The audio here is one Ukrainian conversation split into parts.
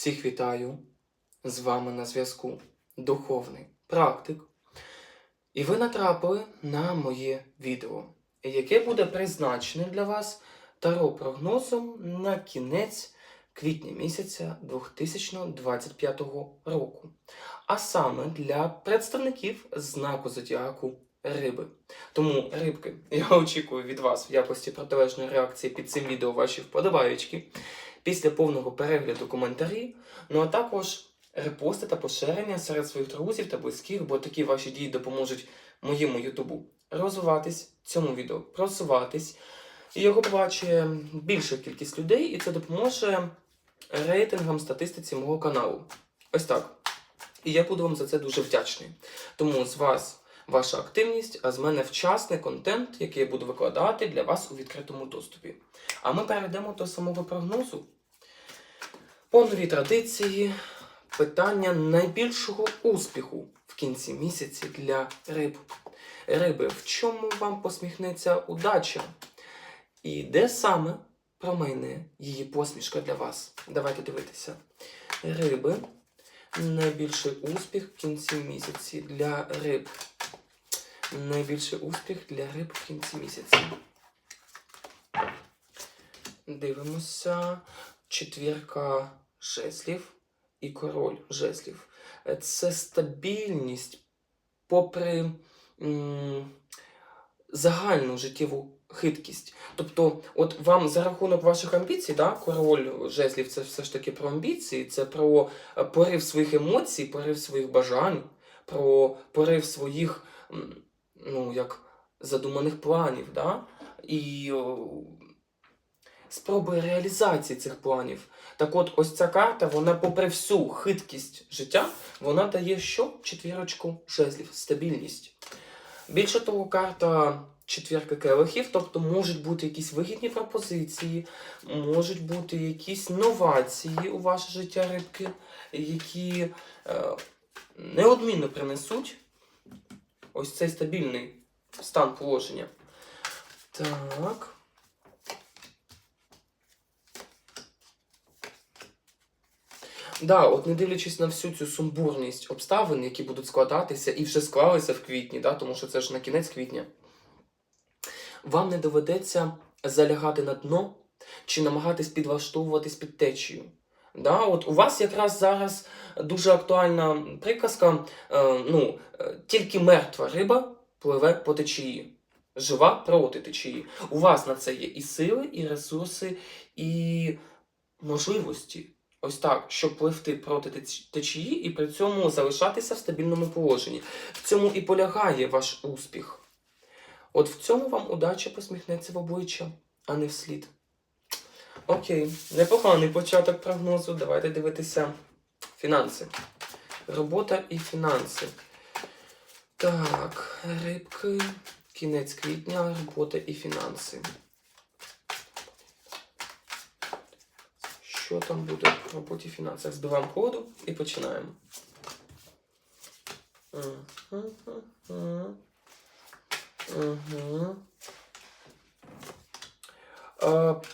Всіх вітаю! З вами на зв'язку Духовний практик. І ви натрапили на моє відео, яке буде призначене для вас таро прогнозом на кінець квітня місяця 2025 року. А саме для представників знаку зодіаку Риби. Тому, рибки, я очікую від вас в якості протилежної реакції під цим відео ваші вподобаючки після повного перегляду коментарі, ну а також репости та поширення серед своїх друзів та близьких, бо такі ваші дії допоможуть моєму Ютубу розвиватись, цьому відео просуватись. І його побачить більша кількість людей, і це допоможе рейтингам статистиці мого каналу. Ось так. І я буду вам за це дуже вдячний. Тому з вас ваша активність, а з мене вчасний контент, який я буду викладати для вас у відкритому доступі. А ми перейдемо до самого прогнозу. По новій традиції питання найбільшого успіху в кінці місяці для риб. Риби, в чому вам посміхнеться удача? І де саме промайне її посмішка для вас? Давайте дивитися. Риби. Найбільший успіх в кінці місяці для риб. Найбільший успіх для риб в кінці місяці. Дивимося. Четвірка жезлів і король жезлів. Це стабільність попри м, загальну життєву хиткість. Тобто, от вам за рахунок ваших амбіцій, да, король жезлів це все ж таки про амбіції, це про е, порив своїх емоцій, порив своїх бажань, про порив своїх м, ну, як задуманих планів. Да? І спроби реалізації цих планів. Так от, ось ця карта, вона, попри всю хиткість життя, вона дає що? Четвірочку жезлів, стабільність. Більше того, карта четвірка келихів, тобто можуть бути якісь вигідні пропозиції, можуть бути якісь новації у ваше життя рибки, які е, неодмінно принесуть ось цей стабільний стан положення. Так. Да, от не дивлячись на всю цю сумбурність обставин, які будуть складатися і вже склалися в квітні, да, тому що це ж на кінець квітня, вам не доведеться залягати на дно чи намагатись підлаштовуватись під течію. Да, от у вас якраз зараз дуже актуальна приказка: е, ну, е, тільки мертва риба пливе по течії, жива проти течії. У вас на це є і сили, і ресурси, і можливості. Ось так, щоб пливти проти течії і при цьому залишатися в стабільному положенні. В цьому і полягає ваш успіх. От в цьому вам удача посміхнеться в обличчя, а не вслід. Окей, непоганий початок прогнозу. Давайте дивитися фінанси. Робота і фінанси. Так, рибки, кінець квітня, робота і фінанси. Що там буде в роботі і фінансах? Збиваємо коду і починаємо. Мгм. Мгм. Е,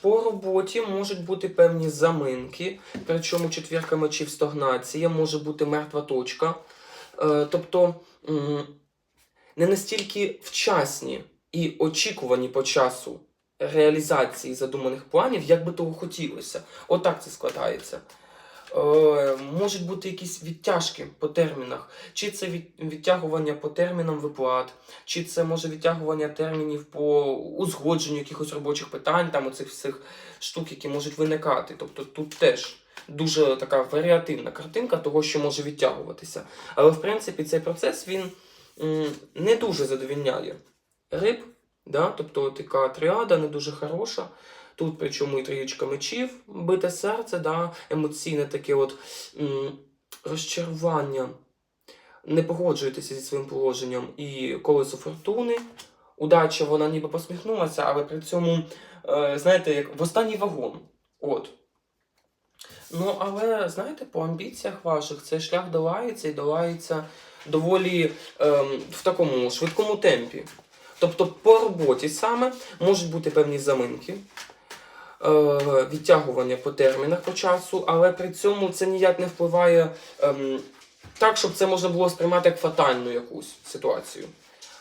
По роботі можуть бути певні заминки, причому четвірка мечів стагнація, може бути мертва точка. Е, Тобто не настільки вчасні і очікувані по часу реалізації задуманих планів, як би того хотілося. Отак це складається. Е, можуть бути якісь відтяжки по термінах, чи це відтягування по термінам виплат, чи це може відтягування термінів по узгодженню якихось робочих питань, там оцих всіх штук, які можуть виникати. Тобто тут теж дуже така варіативна картинка того, що може відтягуватися. Але в принципі цей процес він не дуже задовільняє риб, да? тобто така тріада не дуже хороша. Тут причому і трієчка мечів, бите серце, да? емоційне таке от м, розчарування. Не погоджуєтеся зі своїм положенням і колесо фортуни. Удача, вона ніби посміхнулася, але при цьому, е, знаєте, як в останній вагон. От. Ну, але, знаєте, по амбіціях ваших цей шлях долається і долається доволі ем, в такому швидкому темпі. Тобто по роботі саме можуть бути певні заминки. Е, відтягування по термінах по часу, але при цьому це ніяк не впливає ем, так, щоб це можна було сприймати як фатальну якусь ситуацію.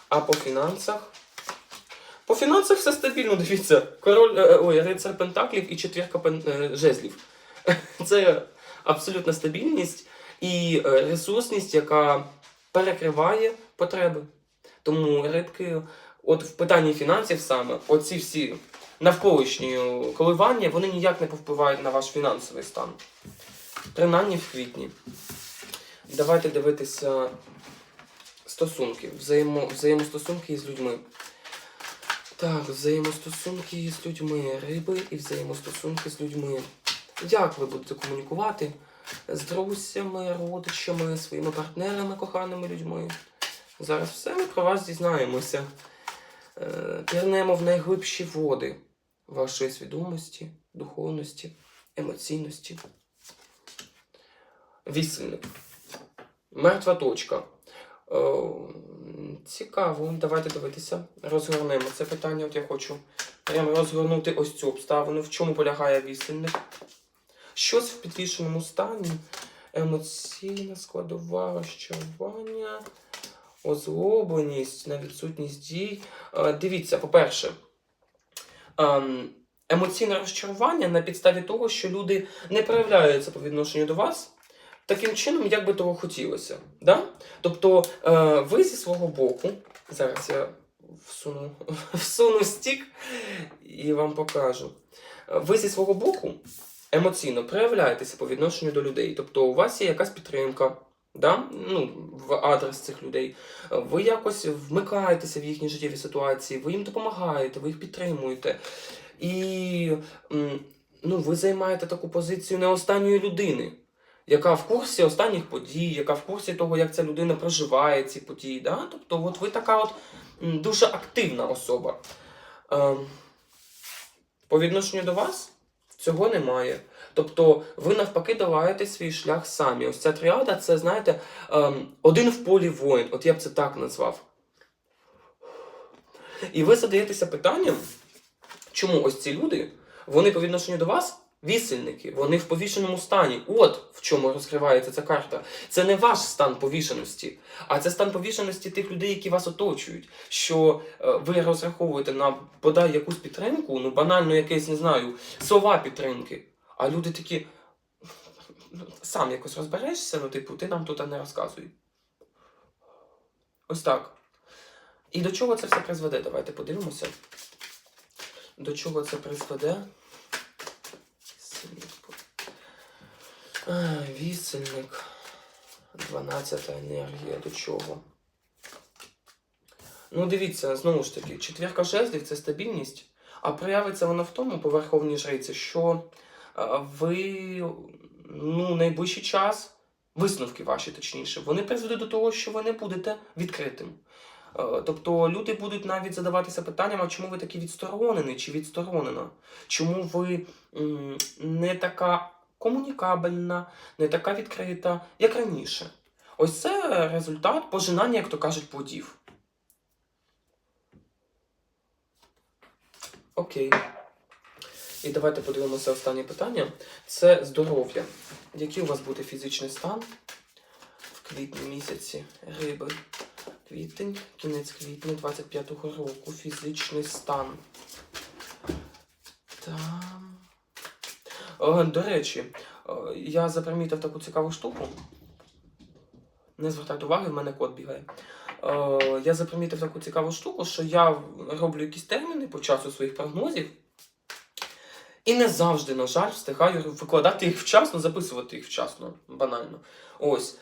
А по фінансах. По фінансах все стабільно, дивіться. Король, е, ой, рицар Пентаклів і четвірка пен, е, жезлів. Це абсолютна стабільність і ресурсність, яка перекриває потреби. Тому рибки, от в питанні фінансів саме, оці всі навколишні коливання, вони ніяк не повпливають на ваш фінансовий стан. Принаймні в квітні. Давайте дивитися стосунки, взаємо, взаємостосунки з людьми. Так, взаємостосунки з людьми, риби і взаємостосунки з людьми. Як ви будете комунікувати з друзями, родичами, своїми партнерами, коханими людьми? Зараз все ми про вас дізнаємося. Е, Пірнемо в найглибші води вашої свідомості, духовності, емоційності. Вісельник. Мертва точка. Е, Цікаво, давайте дивитися. Розгорнемо це питання. От я хочу прямо розгорнути ось цю обставину. В чому полягає вісельник? Щось в підвішеному стані. Емоційна складова розчарування, озлобленість на відсутність дій. Е, Дивіться, по-перше, ем, емоційне розчарування на підставі того, що люди не проявляються по відношенню до вас таким чином, як би того хотілося. Да? Тобто е, ви зі свого боку, зараз я всуну, всуну стік і вам покажу. Ви зі свого боку емоційно проявляєтеся по відношенню до людей. Тобто у вас є якась підтримка. Да? Ну, в адрес цих людей. Ви якось вмикаєтеся в їхні життєві ситуації, ви їм допомагаєте, ви їх підтримуєте. І ну, ви займаєте таку позицію не останньої людини, яка в курсі останніх подій, яка в курсі того, як ця людина проживає ці події. Да? Тобто, от ви така от дуже активна особа. Ем, по відношенню до вас цього немає. Тобто ви навпаки долаєте свій шлях самі. Ось ця тріада це, знаєте, ем, один в полі воїн. От я б це так назвав. І ви задаєтеся питанням, чому ось ці люди, вони по відношенню до вас вісельники, вони в повішеному стані. От в чому розкривається ця карта. Це не ваш стан повішеності, а це стан повішеності тих людей, які вас оточують. Що е, ви розраховуєте на бодай якусь підтримку, ну банально якесь, не знаю, слова підтримки. А люди такі. «Ну, Сам якось розберешся, ну, типу, ти нам тут не розказуй. Ось так. І до чого це все призведе? Давайте подивимося. До чого це призведе? Вісельник. 12 енергія. До чого? Ну, дивіться, знову ж таки, четвірка жезлів це стабільність, а проявиться вона в тому, по верховній жриці, що ви ну, найближчий час, висновки ваші, точніше, вони призведуть до того, що ви не будете відкритим. Е, Тобто люди будуть навіть задаватися питанням, а чому ви такі відсторонені чи відсторонена? Чому ви не така комунікабельна, не така відкрита, як раніше? Ось це результат пожинання, як то кажуть, плодів. Окей. І давайте подивимося останнє питання. Це здоров'я. Який у вас буде фізичний стан в квітні місяці риби? Квітень, кінець квітня 25-го року. Фізичний стан. Там. О, до речі, я запримітив таку цікаву штуку. Не звертайте уваги, в мене кот бігає. О, я запримітив таку цікаву штуку, що я роблю якісь терміни по часу своїх прогнозів. І не завжди, на жаль, встигаю викладати їх вчасно, записувати їх вчасно, банально. Ось.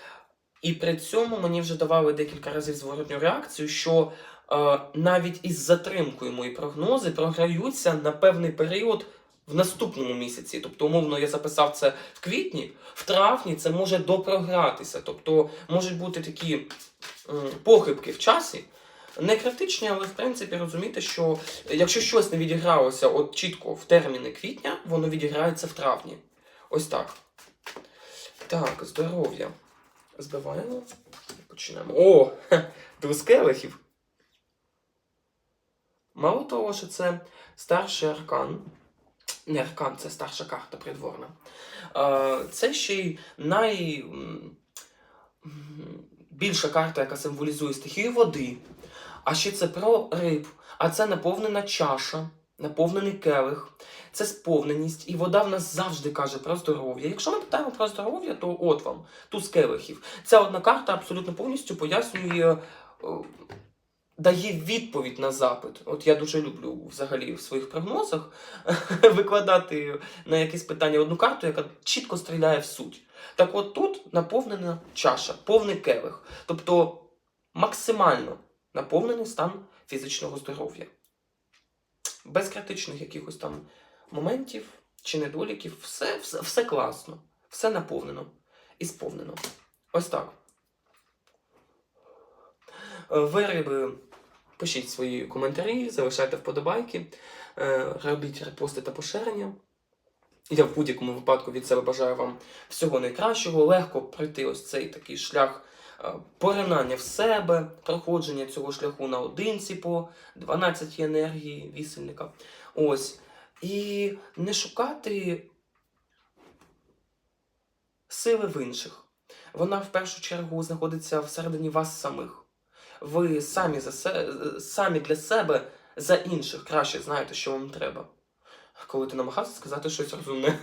І при цьому мені вже давали декілька разів зворотню реакцію, що е, навіть із затримкою мої прогнози програються на певний період в наступному місяці. Тобто, умовно, я записав це в квітні, в травні це може допрогратися. Тобто можуть бути такі м, похибки в часі. Не критичні, але в принципі розумієте, що якщо щось не відігралося от чітко в терміни квітня, воно відіграється в травні. Ось так. Так, здоров'я. Збиваємо. Почнемо. О! хе, Мало того, що це старший аркан, Не аркан, це старша карта придворна. Е, Це ще й най... м, м, більша карта, яка символізує стихію води. А ще це про риб, а це наповнена чаша, наповнений келих, це сповненість, і вода в нас завжди каже про здоров'я. Якщо ми питаємо про здоров'я, то от вам, туз келихів. Ця одна карта абсолютно повністю пояснює, е, дає відповідь на запит. От я дуже люблю взагалі в своїх прогнозах викладати на якесь питання одну карту, яка чітко стріляє в суть. Так от тут наповнена чаша, повний келих. Тобто максимально наповнений стан фізичного здоров'я. Без критичних якихось там моментів чи недоліків, все, все, все класно, все наповнено і сповнено. Ось так. Е, Ви, пишіть свої коментарі, залишайте вподобайки, е, робіть репости та поширення. Я в будь-якому випадку від себе бажаю вам всього найкращого, легко пройти ось цей такий шлях поринання в себе, проходження цього шляху наодинці по 12 енергії вісельника. Ось. І не шукати сили в інших. Вона в першу чергу знаходиться всередині вас самих. Ви самі, за се... самі для себе за інших краще знаєте, що вам треба. Коли ти намагався сказати щось розумне.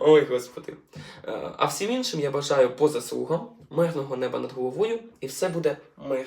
Ой, господи. Е, А всім іншим я бажаю по заслугам, мирного неба над головою, і все буде мир.